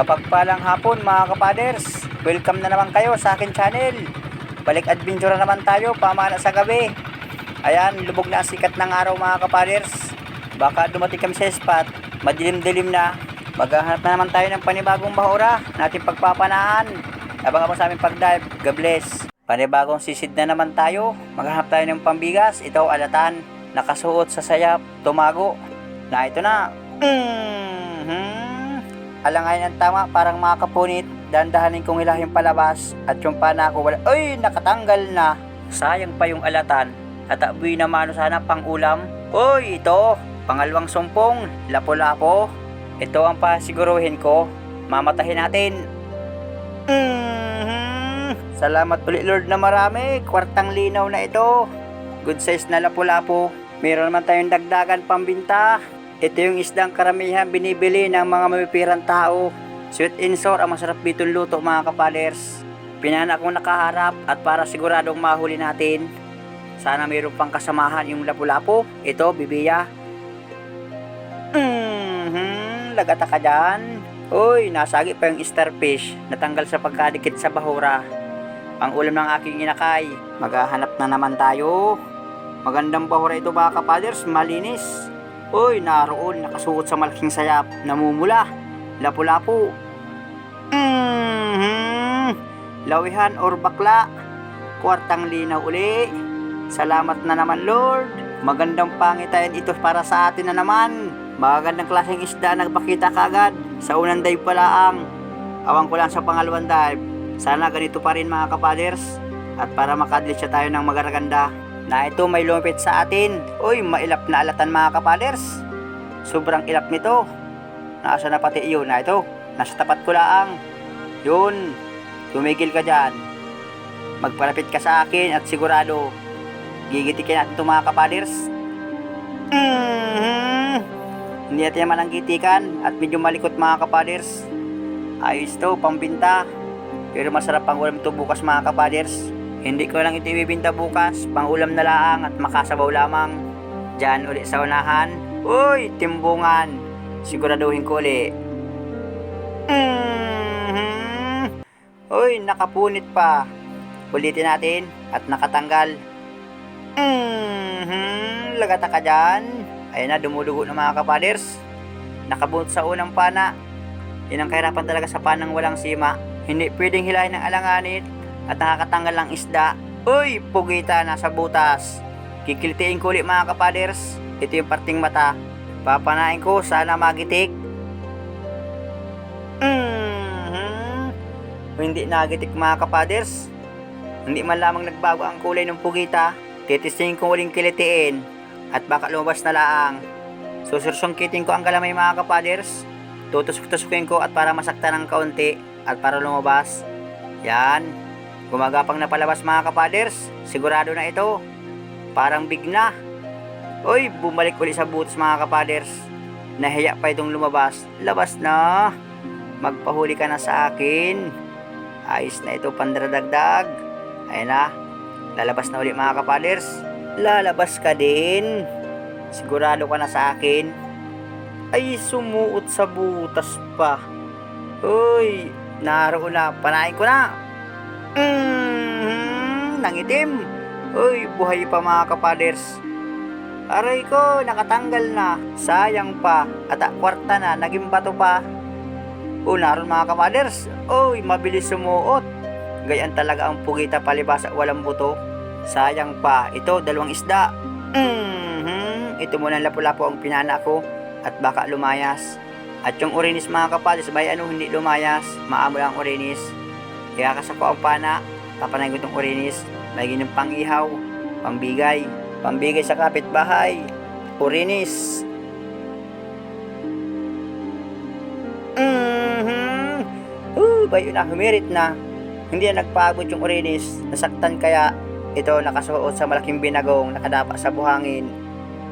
Mapagpalang hapon mga kapaders. Welcome na naman kayo sa akin channel. Balik adventure na naman tayo pamana sa gabi. Ayan, lubog na ang sikat ng araw mga kapaders. Baka dumating kami sa spot, madilim-dilim na. Maghahanap na naman tayo ng panibagong bahura natin pagpapanaan. Abang-abang sa aming pag-dive. God bless. Panibagong sisid na naman tayo. Maghanap tayo ng pambigas. Ito alatan. Nakasuot sa sayap. Tumago. Na ito na. Mhm. Alangayin ang tama, parang makapunit. Dandahanin kong hilahin palabas. At yung pana ko wala. Ay, nakatanggal na. Sayang pa yung alatan. At abuy na mano sana pang ulam. Uy, ito. Pangalawang sumpong. Lapo-lapo. Ito ang pasiguruhin ko. Mamatahin natin. Mhm. Salamat ulit Lord na marami. Kwartang linaw na ito. Good size na lapo-lapo. Meron naman tayong dagdagan pambinta. Ito yung isdang karamihan binibili ng mga mamipirang tao. Sweet and sour ang masarap bitong luto mga kapalers. Pinana akong nakaharap at para siguradong mahuli natin. Sana mayroon pang kasamahan yung lapu-lapo. Ito, bibiya. Mhm, lagata ka dyan. Uy, nasagi pa yung starfish. Natanggal sa pagkadikit sa bahura. Pang ulam ng aking inakay. Maghahanap na naman tayo. Magandang bahura ito mga kapaders, malinis. Uy, naroon, nakasuot sa malaking sayap, namumula, lapu-lapu. Mhm. Lawihan or bakla, kwartang linaw uli. Salamat na naman Lord. Magandang pangitain ito para sa atin na naman. Magandang klaseng isda nagpakita kagad. Sa unang dive pala ang awang ko lang sa pangalawang dive. Sana ganito pa rin mga kapaders. At para makadlisya tayo ng magaraganda na ito may lumipit sa atin. Uy, mailap na alatan mga kapaders. Sobrang ilap nito. Nasa na pati iyon na ito. Nasa tapat ko lang. Yun. Tumigil ka dyan. Magpalapit ka sa akin at sigurado gigitikin natin ito mga kapaders. Mhm. Hindi natin naman ang gitikan at medyo malikot mga kapaders. Ayos to, pambinta. Pero masarap pang ulam ito bukas mga kapaders. Hindi ko lang ito ibibinta bukas, pang ulam na lang at makasabaw lamang. Diyan ulit sa unahan. Uy, timbungan. Siguraduhin ko ulit. Mhm. Uy, nakapunit pa. Ulitin natin at nakatanggal. Mhm. Lagata ka dyan. Ayun na, dumudugo ng mga kapaders. Nakabunot sa unang pana. Yan ang kahirapan talaga sa panang walang sima. Hindi pwedeng hilahin ng alanganit at nakakatanggal ng isda. Uy, pugita nasa butas. Kikiltiin ko ulit mga kapaders. Ito yung parting mata. Papanain ko, sana magitik. Mhm. Kung hindi nagitik mga kapaders, hindi man lamang nagbago ang kulay ng pugita, titistingin ko uling kilitiin at baka lumabas na laang. Susursungkitin ko ang galamay mga kapaders. Tutusok-tusukin ko at para masaktan ng kaunti at para lumabas. Yan. Gumagapang na palabas mga kapaders. Sigurado na ito. Parang big na. Uy, bumalik uli sa boots mga kapaders. Nahiya pa itong lumabas. Labas na. Magpahuli ka na sa akin. Ayos na ito pandradagdag. Ayun na. Lalabas na uli mga kapaders. Lalabas ka din. Sigurado ka na sa akin. Ay, sumuot sa butas pa. Uy, naroon na. Panain ko na. Mm, nangitim. Uy, buhay pa mga kapaders. Aray ko, nakatanggal na. Sayang pa. At kwarta na, naging bato pa. O, naroon mga kapaders. Uy, mabilis sumuot. Gayaan talaga ang pugita palibas at walang buto. Sayang pa. Ito, dalawang isda. Mhm. Ito muna ang lapu-lapo ang pinana ko at baka lumayas. At yung orinis mga kapaders, bay ano hindi lumayas, maamo lang ang orinis. Kaya kasako ang pana, papanay ko itong orinis, may ginyong pangihaw, pambigay, pambigay sa kapitbahay, orinis. Mhm. Uh, bayo na, humirit na. Hindi na nagpagod yung orinis, nasaktan kaya ito nakasuot sa malaking binagong, nakadapa sa buhangin.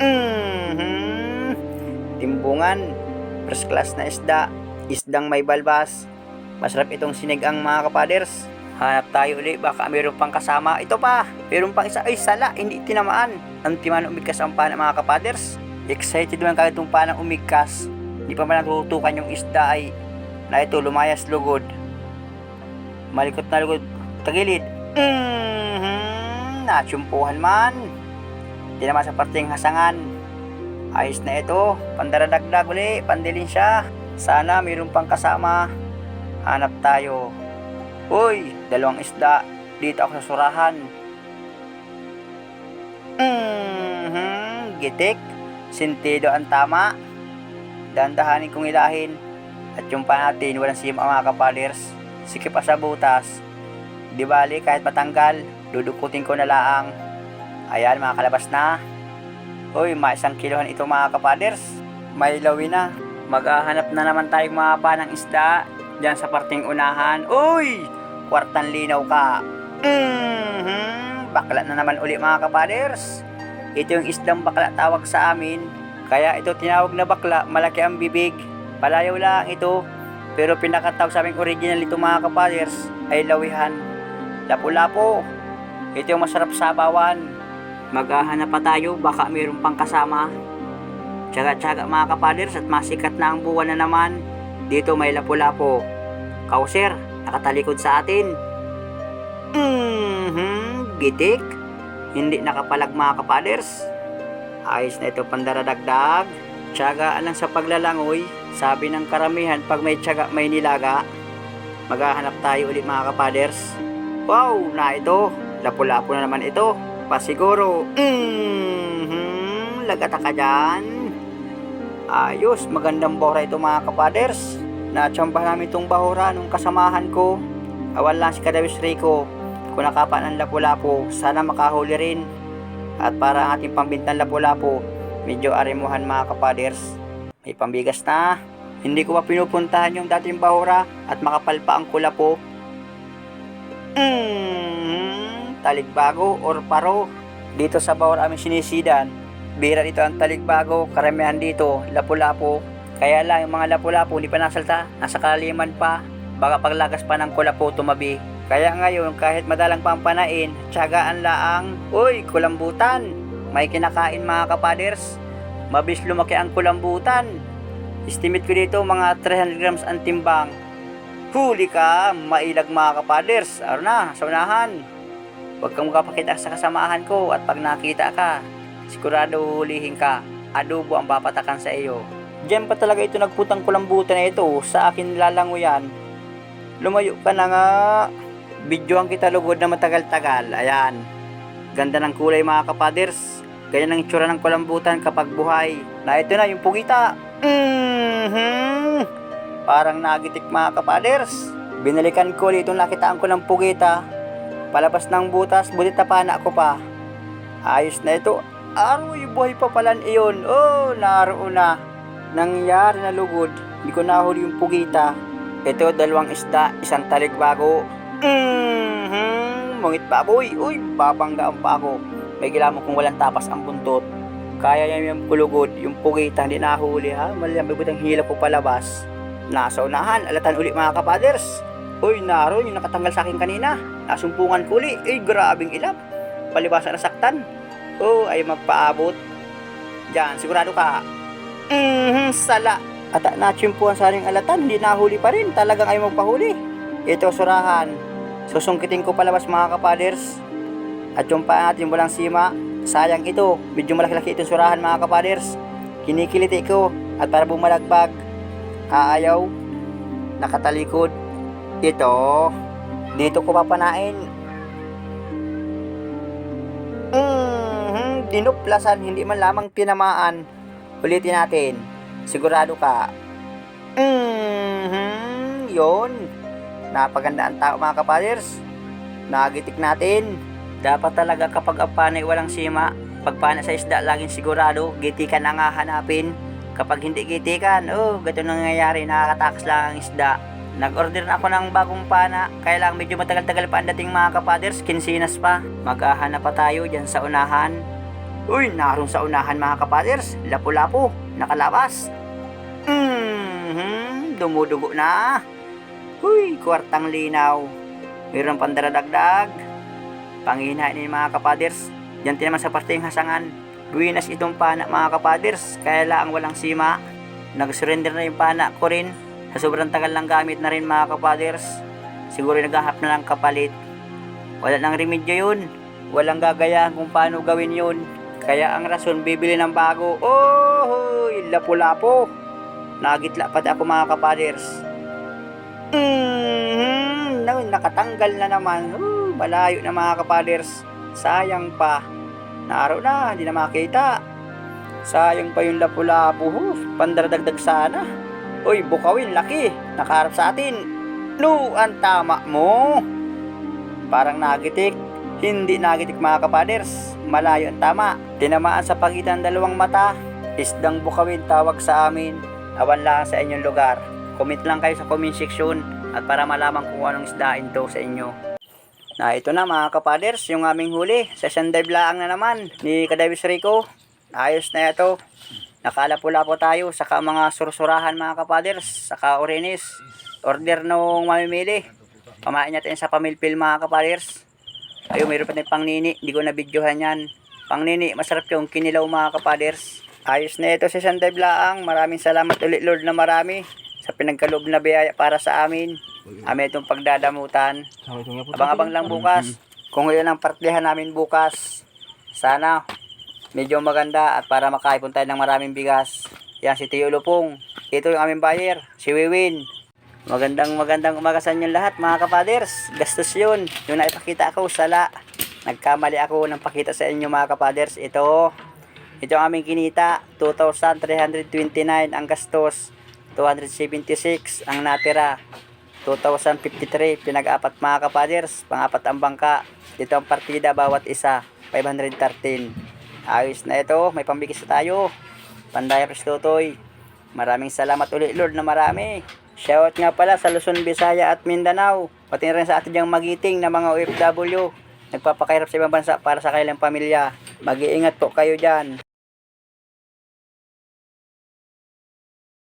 Mhm. Timbungan, first class na isda, isdang may balbas. Masarap itong sinigang mga kapaders. Hanap tayo ulit, baka mayroon pang kasama. Ito pa, mayroon pang isa. Ay, sala, hindi tinamaan. Ang timan umigkas ang pana mga kapaders. Excited naman kagad itong panang umigkas. Hindi pa man natutukan yung isda ay na ito lumayas lugod. Malikot na lugod. Tagilid. Mm-hmm. Natsumpuhan man. Di naman sa parting hasangan. Ayos na ito. Pandaradagdag uli. Pandilin siya. Sana mayroon pang kasama. Hanap tayo. Uy, dalawang isda. Dito ako sa surahan. Mhm, gitik. Sintido ang tama. Dandahanin kong ilahin. At yung pa natin, walang siyam ang mga kapalers. Sikip pa sa butas. Di bali, kahit matanggal, dudukutin ko na laang. Ayan, mga kalabas na. Uy, may isang kilohan ito mga kapaders. May lawi na. Maghahanap na naman tayong mga ng isda. Diyan sa parting unahan. Uy! Kwartang linaw ka. Mhm, bakla na naman uli mga kapaders. Ito yung isdang bakla tawag sa amin. Kaya ito tinawag na bakla, malaki ang bibig. Palayaw lang ito. Pero pinakatawag sa aming original ito mga kapaders ay lawihan. Lapu-lapo. Ito yung masarap sabawan. Maghahanap pa tayo, baka mayroon pang kasama. Tsaga-tsaga mga kapaders at masikat na ang buwan na naman. Dito may lapu-lapo. Kauser, nakatalikod sa atin. Mhm, gitik. Hindi nakapalag mga kapaders. Ayos na ito pandaradagdag. Tsagaan lang sa paglalangoy. Sabi ng karamihan, pag may tsaga, may nilaga. Maghahanap tayo ulit mga kapaders. Wow, na ito. Lapu-lapo na naman ito. Pasiguro. Mhm, lagata ka dyan. Ayos, magandang bahura ito mga kapaders. Natsambahan namin itong bahura nung kasamahan ko. Awan lang si Kadawis Rico. Kung nakapa ng lapu-lapu, sana makahuli rin. At para ang ating pambintang lapu-lapu, medyo arimuhan mga kapaders. May pambigas na. Hindi ko pa pinupuntahan yung dating bahura at makapal pa ang kulapo. Mm, taligbago or paro. Dito sa bahura aming sinisidan, bira dito ang taligbago, karamihan dito, lapu-lapu. Kaya lang yung mga lapu-lapu hindi pa nasalta, nasa kalaliman pa. Baka paglagas pa ng kulapo tumabi. Kaya ngayon kahit madalang pa ang panain, tiyagaan laang, uy, kulambutan. May kinakain mga kapaders. Mabis lumaki ang kulambutan. Estimate ko dito mga 300 grams ang timbang. Huli ka, mailag mga kapaders. Araw na, sa unahan. Huwag kang makapakita sa kasamahan ko at pag nakita ka, sigurado hulihin ka. Adobo ang papatakan sa iyo. Diyan pa talaga ito nagputang kulambutan na ito. Sa akin lalanguyan. Lumayo ka na nga. Videoan kita lugod na matagal-tagal. Ayan. Ganda ng kulay mga kapaders. Ganyan ang itsura ng kulambutan kapag buhay. Na ito na yung pugita. Mhm. Parang nagitik mga kapaders. Binalikan ko dito nakitaan ko ng pugita. Palabas ng butas, bulit na pana ko pa. Ayos na ito. Aroy, buhay pa pala iyon. Oh, naroon na. Nangyari na lugod. Hindi ko nahuli yung pugita. Ito, dalawang isda, isang taligbago. Mhm, mungit baboy. Uy, babanggaan pa ako. May gilamo kung walang tapas ang buntot. Kaya yan yung kulugod, yung pugita, hindi nahuli ha. Malayang bibutang hila po palabas. Nasa unahan, alatan uli mga kapaders. Uy, naroon yung nakatanggal sa akin kanina. Nasumpungan ko uli. Eh, grabing ilap. Palibasan na Oh, ay magpaabot. Diyan, sigurado ka. Mhm, sala. At natsimpuan sa aring alatan, hindi nahuli pa rin. Talagang ay magpahuli. Ito, surahan. Susungkitin ko palabas mga kapaders. At yung pa natin walang sima. Sayang ito. Medyo malaki-laki itong surahan mga kapaders. Kinikiliti ko. At para bumalagbag. Aayaw. Nakatalikod. Ito. Dito ko papanain. Mhm, dinuplasan, hindi man lamang tinamaan. Ulitin natin. Sigurado ka. Mhm, yon. Napaganda ang tao mga kapaders. Nagitik natin. Dapat talaga kapag ang panay walang sima, pagpana sa isda laging sigurado, gitikan na nga hanapin. Kapag hindi gitikan, oh, gato nangyayari, nakakatakas lang ang isda. Nag-order na ako ng bagong pana, kaya lang medyo matagal-tagal pa ang dating mga kapaders, kinsinas pa. Maghahanap pa tayo dyan sa unahan. Uy, naroon sa unahan mga kapaders, lapu-lapu, nakalabas. Mhm, dumudugo na. Uy, kwartang linaw. Mayroon pang daradagdag. Panginain ni mga kapaders. Yan naman sa parteng hasangan. Buwinas itong pana mga kapaders. Kaya lang walang sima. Nag-surrender na yung pana ko rin. Sa sobrang tagal lang gamit na rin mga kapaders, siguro naghahap na lang kapalit. Wala nang remedyo yun. Walang gagayahan kung paano gawin yun. Kaya ang rason, bibili ng bago. Oh, lapo-lapo. Nagitla pati ako mga kapaders. Mm, no, nakatanggal na naman. Uh, malayo na mga kapaders. Sayang pa. Naaraw na, hindi na makita. Sayang pa yung lapu-lapu. Huh, pandaradagdag sana. Uy, bukawin, laki. Nakaharap sa atin. No, ang tama mo. Parang nagitik. Hindi nagitik mga kapaders. Malayo ang tama. Tinamaan sa pagitan ng dalawang mata. Isdang bukawin tawag sa amin. Awan lang sa inyong lugar. Comment lang kayo sa comment section at para malaman kung anong isdain to sa inyo. Na ito na mga kapaders, yung aming huli. Sa Shanday Blaang na naman ni Kadawis Rico. Ayos na ito. Nakalapo po tayo. Saka mga sursurahan mga kapaders. Saka orinis. Order nung mamimili. Pamain natin sa pamilpil mga kapaders. Ayun, mayroon pa tayong pangnini. Hindi ko na videohan yan. Pangnini, masarap yung kinilaw mga kapaders. Ayos na ito si Shanday Blaang. Maraming salamat ulit Lord na marami sa pinagkaloob na biyaya para sa amin. Amin itong pagdadamutan. Abang-abang lang bukas. Kung yun ang partihan namin bukas, sana medyo maganda at para makaipon tayo ng maraming bigas. Yan si Tio Lupong. Ito yung aming buyer, si Wiwin. Magandang magandang umaga sa inyo lahat mga kapaders. Gastos yun. Yung naipakita ako, sala. Nagkamali ako ng pakita sa inyo mga kapaders. Ito, ito ang aming kinita. 2,329 ang gastos. 276 ang natira. 2,053 pinag-apat mga kapaders. Pang-apat ang bangka. Dito ang partida bawat isa. 513. Ayos na ito. May pambigis tayo. Pandaya Prestotoy. Maraming salamat ulit Lord na marami. Shoutout nga pala sa Luzon, Visaya at Mindanao. Pati rin sa atin diyang magiting na mga OFW. Nagpapakahirap sa ibang bansa para sa kanilang pamilya. Mag-iingat po kayo dyan.